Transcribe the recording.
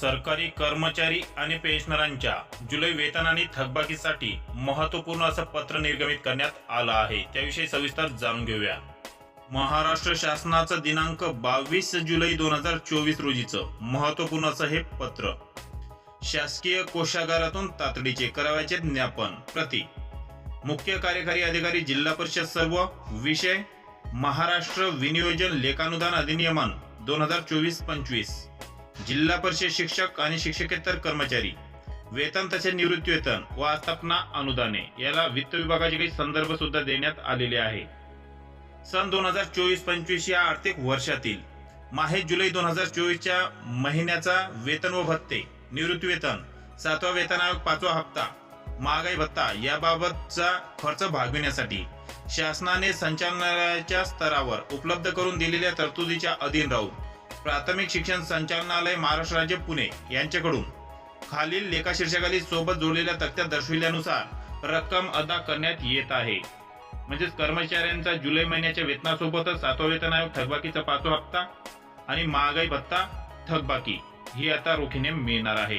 सरकारी कर्मचारी आणि पेन्शनरांच्या जुलै वेतन आणि थकबाकीसाठी महत्त्वपूर्ण असं पत्र निर्गमित करण्यात आलं आहे. त्याविषयी सविस्तर जाणून घेऊया. महाराष्ट्र शासनाचं दिनांक बावीस जुलै दोन हजार चोवीस रोजीचं महत्त्वपूर्ण असं हे पत्र. शासकीय कोशागारातून तातडीचे करावयाचे ज्ञापन प्रति. मुख्य कार्यकारी अधिकारी जिल्हा परिषद सर्व विषय महाराष्ट्र विनियोजन लेखानुदान अधिनियमन दोन हजार चोवीस पंचवीस. जिल्हा परिषद शिक्षक आणि शिक्षकेतर कर्मचारी वेतन तसे निवृत्ती वेतन व आस्थापना अनुदाने याला वित्त विभागाचे काही संदर्भ सुद्धा देण्यात आलेले आहे. सन दोन हजार चोवीस पंचवीस या आर्थिक वर्षातील माहे जुलै दोन हजार चोवीसच्या महिन्याचा वेतन व भत्ते निवृत्ती वेतन सातवा वेतन आयोग पाचवा हप्ता महागाई भत्ता याबाबतचा खर्च भागविण्यासाठी शासनाने संचालनालयाच्या स्तरावर उपलब्ध करून दिलेल्या तरतुदीच्या अधीन राहून प्राथमिक शिक्षण संचालनालय महाराष्ट्र राज्य पुणे यांच्याकडून खालील लेखाशीर्षकाली सोबत जोडलेल्या तक्त्यात दर्शविल्यानुसार रक्कम अदा करण्यात येत आहे. म्हणजेच कर्मचाऱ्यांचा जुलै महिन्याच्या वेतनासोबतच सातवा वेतन आयोग थकबाकीचा पाचवा हप्ता आणि महागाई भत्ता थकबाकी ही आता रोखीने मिळणार आहे.